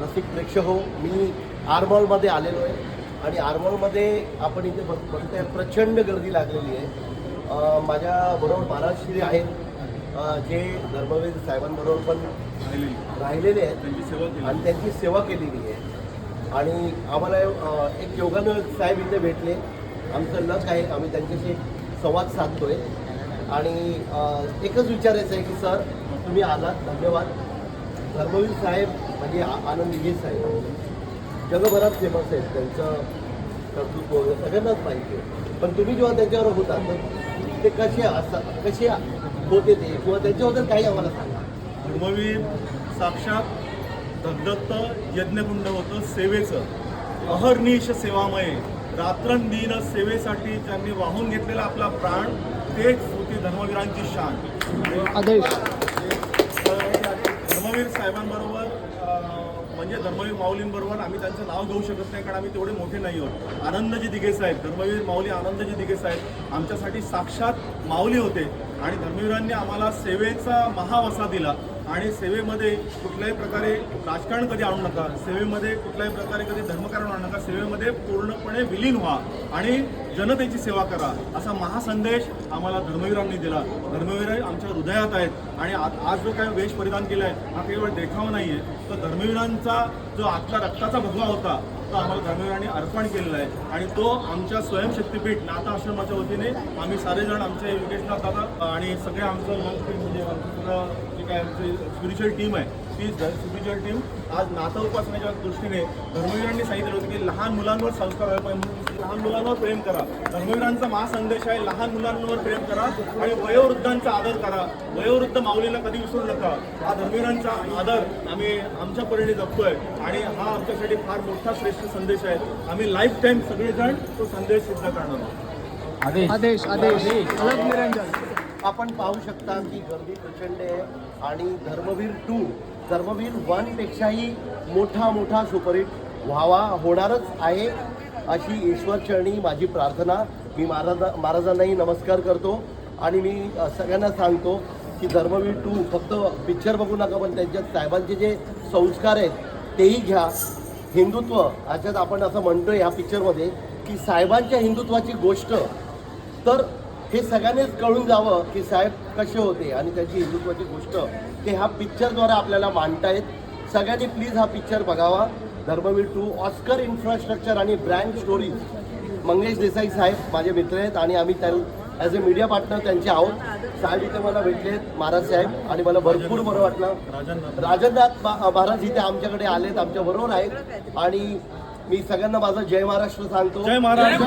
रसिक प्रेक्षक हो मी आरमॉलमध्ये आलेलो आहे. आणि आरमॉलमध्ये आपण इथे बघ बघताय प्रचंड गर्दी लागलेली आहे. अं, माझ्या बरोबर महाराष्ट्री आहेत. जे धर्मवीर साहेबांबरोबर पण राहिलेले आहेत. त्यांची सेवा केली. आणि त्यांची सेवा केलेली आहे. आणि आम्हाला एक योगानं साहेब इथे भेटले. आमचं लक आहे आम्ही त्यांच्याशी संवाद साधतोय. आणि एकच विचारायचं आहे की सर तुम्ही आलात धन्यवाद. धर्मवीर साहेब म्हणजे आनंद विजय साहेब जगभरात फेमस आहेत. त्यांचं कर्तृत्व वगैरे सगळ्यांनाच माहिती आहे. पण तुम्ही जेव्हा त्यांच्यावर होता तर ते कसे असतात कसे होते ते? किंवा त्यांच्याबद्दल काही आम्हाला सांगा. धर्मवीर साक्षात दत्त यज्ञकुंड होतं सेवेचं. अहर्निश सेवामय. रात्रंदिन सेवेसाठी त्यांनी वाहून घेतलेला आपला प्राण तेच होती धर्मवीरांची शान. आदेश धर्मवीर म्हणजे धर्मवीर माऊलींबरोबर आम्ही त्यांचं नाव घेऊ शकत नाही कारण आम्ही तेवढे मोठे नाही आहोत. आनंदजी दिघे साहेब धर्मवीर माऊली आनंदजी दिघे साहेब आमच्यासाठी साक्षात माऊली होते. आणि धर्मवीरांनी आम्हाला सेवेचा महावसा दिला. आणि सेवेमध्ये कुठल्याही प्रकारे राजकारण कधी आणू नका सेवेमध्ये कुठल्याही प्रकारे कधी धर्मकारण आणू नका सेवेमध्ये पूर्णपणे विलीन व्हा आणि जनतेची सेवा करा असा महासंदेश आम्हाला धर्मवीरांनी दिला. धर्मवीर आमच्या हृदयात आहेत आणि आज जो काही वेश परिधान केला आहे हा केवळ देखावा नाही आहे तर धर्मवीरांचा जो आतला रक्ताचा भगवा होता तो आम्हाला धर्मवीरांनी अर्पण केलेला आहे. आणि तो आमच्या स्वयंशक्तीपीठ नाता आश्रमाच्या वतीने आम्ही सारेजण आमचे योगेशनाथ दादा आणि सगळे आमचं म्हणजे आमचं जे काय आमची स्पिरिच्युअल टीम आहे ती स्पिरिच्युअल टीम आज नाता उपासनेच्या दृष्टीने धर्मवीरांनी सांगितलं होतं की लहान मुलांवर संस्कार व्हायला पाहिजे. लहान मुलांवर प्रेम करा. धर्मवीरांचा महासंदेश आहे लहान मुलांवर प्रेम करा आणि वयोवृद्धांचा आदर करा. वयोवृद्ध माऊलीला कधी विसरू नका. हा धर्मवीरांचा आदर आम्ही आमच्या परीने जपतोय आणि हा आमच्यासाठी फार मोठा श्रेष्ठ संदेश आहे. आम्ही लाईफ टाईम सगळेजण तो संदेश सिद्ध करणार आहोत. आदेश. आदेश. अलग निरंजन. आपण पाहू शकता की गर्दी प्रचंड आहे आणि धर्मवीर टू धर्मवीर वनपेक्षाही मोठा मोठा सुपरहिट व्हावा होणारच आहे अशी ईश्वरचरणी माझी प्रार्थना. मी महाराजा महाराजांनाही नमस्कार करतो आणि मी सगळ्यांना सांगतो की धर्मवीर टू फक्त पिक्चर बघू नका पण त्यांच्यात साहेबांचे जे संस्कार आहेत तेही घ्या. हिंदुत्व ह्याच्यात आपण असं म्हणतो या पिक्चरमध्ये की साहेबांच्या हिंदुत्वाची गोष्ट तर हे सगळ्यांनीच कळून जावं की साहेब कसे होते आणि त्यांची हिंदुत्वाची गोष्ट ते ह्या पिक्चरद्वारे आपल्याला मांडतायत सगळ्यांनी प्लीज हा पिक्चर बघावा. धर्मवीर टू ऑस्कर इन्फ्रास्ट्रक्चर आणि ब्रँड स्टोरी मंगेश देसाई साहेब माझे मित्र आहेत आणि आम्ही त्या ॲज अ मीडिया पार्टनर त्यांचे आहोत. साहेब इथे मला भेटलेत महाराज साहेब. आणि मला भरपूर बरं वाटलं. राजांना राजनाथ बा- महाराज इथे आमच्याकडे आलेत आमच्या बरोबर आहेत. आणि मी सगळ्यांना माझं जय महाराष्ट्र सांगतो. जय महाराज.